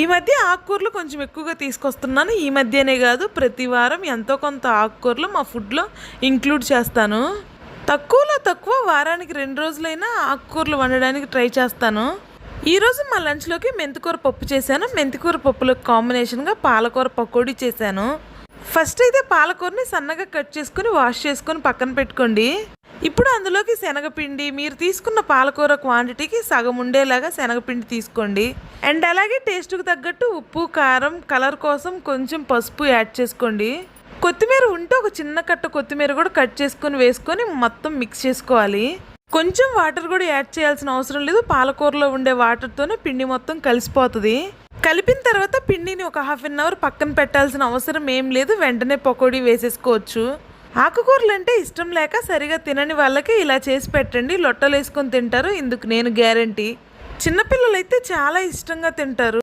ఈ మధ్య ఆకుకూరలు కొంచెం ఎక్కువగా తీసుకొస్తున్నాను. ఈ మధ్యనే కాదు ప్రతి వారం ఎంతో కొంత ఆకుకూరలు మా ఫుడ్లో ఇంక్లూడ్ చేస్తాను. తక్కువలో తక్కువ వారానికి రెండు రోజులైనా ఆకుకూరలు వండడానికి ట్రై చేస్తాను. ఈరోజు మా లంచ్లోకి మెంతికూర పప్పు చేశాను. మెంతికూర పప్పులకు కాంబినేషన్గా పాలకూర పకోడీ చేశాను. ఫస్ట్ అయితే పాలకూరని సన్నగా కట్ చేసుకొని వాష్ చేసుకొని పక్కన పెట్టుకోండి. ఇప్పుడు అందులోకి శనగపిండి మీరు తీసుకున్న పాలకూర క్వాంటిటీకి సగం ఉండేలాగా శనగపిండి తీసుకోండి. అండ్ అలాగే టేస్ట్కి తగ్గట్టు ఉప్పు కారం కలర్ కోసం కొంచెం పసుపు యాడ్ చేసుకోండి. కొత్తిమీర ఉంటే ఒక చిన్న కట్ట కొత్తిమీర కూడా కట్ చేసుకొని వేసుకొని మొత్తం మిక్స్ చేసుకోవాలి. కొంచెం వాటర్ కూడా యాడ్ చేయాల్సిన అవసరం లేదు. పాలకూరలో ఉండే వాటర్తోనే పిండి మొత్తం కలిసిపోతుంది. కలిపిన తర్వాత పిండిని ఒక హాఫ్ అన్ అవర్ పక్కన పెట్టాల్సిన అవసరం ఏం లేదు. వెంటనే పకోడీ వేసేసుకోవచ్చు. ఆకుకూరలు అంటే ఇష్టం లేక సరిగా తినని వాళ్ళకి ఇలా చేసి పెట్టండి. లొట్టలు వేసుకొని తింటారు. ఇందుకు నేను గ్యారంటీ. చిన్నపిల్లలైతే చాలా ఇష్టంగా తింటారు.